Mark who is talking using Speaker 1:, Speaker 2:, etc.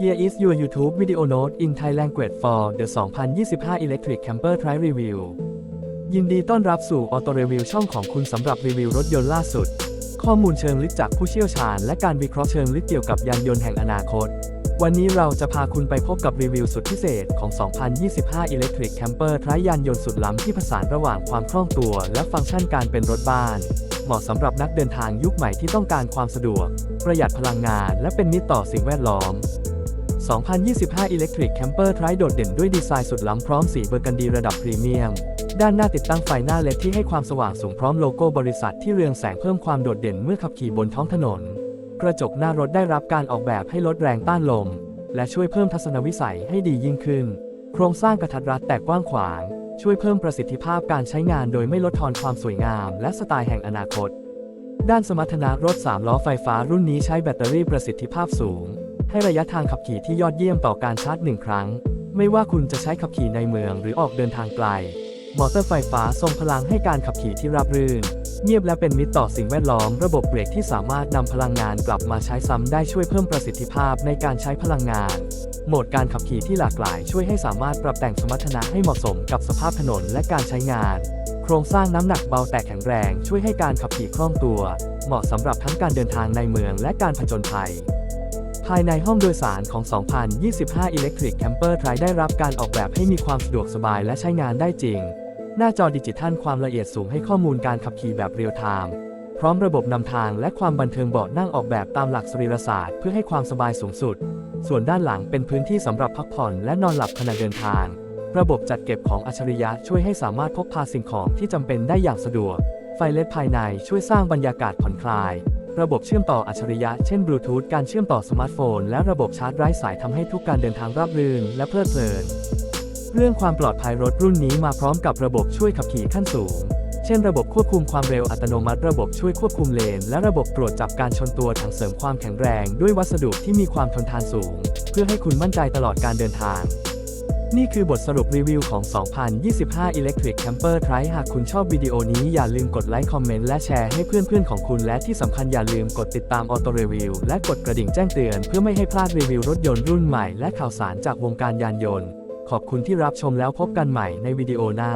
Speaker 1: is your YouTube video note in Thai language for the 2025 Electric Camper Trial Review ยินดีต้อนรับสู่ Auto Review ช่องของคุณสำหรับรีวิวรถยนต์ล่าสุด ข้อมูลเชิงลึกจากผู้เชี่ยวชาญ และการวิเคราะห์เชิงลึกเกี่ยวกับยานยนต์แห่งอนาคต วันนี้เราจะพาคุณไปพบกับรีวิวสุดพิเศษของ 2025 Electric Camper ทรายยานยนต์สุดล้ำที่ผสานระหว่างความคล่องตัว และฟังก์ชันการเป็นรถบ้านเหมาะสำหรับนักเดินทางยุคใหม่ที่ต้องการความสะดวก ประหยัดพลังงาน และเป็นมิตรต่อสิ่งแวดล้อม 2025 Electric Camper ทรายโดดเด่นด้วยดีไซน์สุดล้ำพร้อมสีเบอร์กันดีระดับพรีเมียม ด้านหน้าติดตั้งไฟหน้าเล็ดที่ให้ความสว่างสูงพร้อมโลโก้บริษัทที่เรืองแสงเพิ่มความโดดเด่นเมื่อขับขี่บนท้องถนน กระจกหน้ารถได้รับการออกแบบให้ลดแรงต้านลม และช่วยเพิ่มทัศนวิสัยให้ดียิ่งขึ้น โครงสร้างกระทัดรัดแต่กว้างขวาง ช่วยเพิ่มประสิทธิภาพการใช้งานโดยไม่ลดทอนความสวยงาม และสไตล์แห่งอนาคต ด้านสมรรถนะรถ3ล้อไฟฟ้ารุ่นนี้ใช้แบตเตอรี่ประสิทธิภาพสูง ให้ระยะทางขับขี่ที่ยอดเยี่ยมต่อการชาร์จหนึ่งครั้ง ไม่ว่าคุณจะใช้ขับขี่ในเมืองหรือออกเดินทางไกล มอเตอร์ไฟฟ้าทรงพลังให้การขับขี่ที่ราบรื่น เงียบและเป็นมิตรต่อสิ่งแวดล้อม ระบบเบรกที่สามารถนำพลังงานกลับมาใช้ซ้ำได้ช่วยเพิ่มประสิทธิภาพในการใช้พลังงาน โหมดการขับขี่ที่หลากหลายช่วยให้สามารถปรับแต่งสมรรถนะให้เหมาะสมกับสภาพถนนและการใช้งานโครงสร้างน้ำหนักเบาแต่แข็งแรงช่วยให้การขับขี่คล่องตัว เหมาะสำหรับทั้งการเดินทางในเมืองและการผจญภัย ภายในห้องโดยสารของ 2025 Electric Camper Tri ได้รับการออกแบบให้มีความสะดวกสบายและใช้งานได้จริง หน้าจอดิจิทัลความละเอียดสูงให้ข้อมูลการขับขี่แบบเรียลไทม์พร้อมระบบนำทางและความบันเทิงเบาะนั่งออกแบบตามหลักสรีรศาสตร์เพื่อให้ความสบายสูงสุด ส่วนด้านหลังเป็นพื้นที่สำหรับพักผ่อนและนอนหลับขณะเดินทาง ระบบจัดเก็บของอัจฉริยะช่วยให้สามารถพกพาสิ่งของที่จำเป็นได้อย่างสะดวก ไฟเลดภายในช่วยสร้างบรรยากาศผ่อนคลาย ระบบเชื่อมต่ออัจฉริยะเช่นบลูทูธการเชื่อมต่อสมาร์ทโฟน และระบบชาร์จไร้สายทำให้ทุกการเดินทางราบรื่นและเพลิดเพลิน เรื่องความปลอดภัยรถรุ่นนี้มาพร้อมกับระบบช่วยขับขี่ขั้นสูง เช่นระบบควบคุมความเร็วอัตโนมัติ ระบบช่วยควบคุมเลน และระบบตรวจจับการชนตัวถังเสริมความแข็งแรง ด้วยวัสดุที่มีความทนทานสูง เพื่อให้คุณมั่นใจตลอดการเดินทาง นี่คือบทสรุปรีวิวของ 2025 Electric Camper Tri หากคุณชอบวิดีโอนี้อย่าลืมกดไลค์ คอมเมนต์ และแชร์ให้เพื่อนๆ ของคุณ และที่สำคัญอย่าลืมกดติดตาม Auto Review และกดกระดิ่งแจ้งเตือน เพื่อไม่ให้พลาดรีวิวรถยนต์รุ่นใหม่และข่าวสารจากวงการยานยนต์ ขอบคุณที่รับชมแล้วพบกันใหม่ในวิดีโอหน้า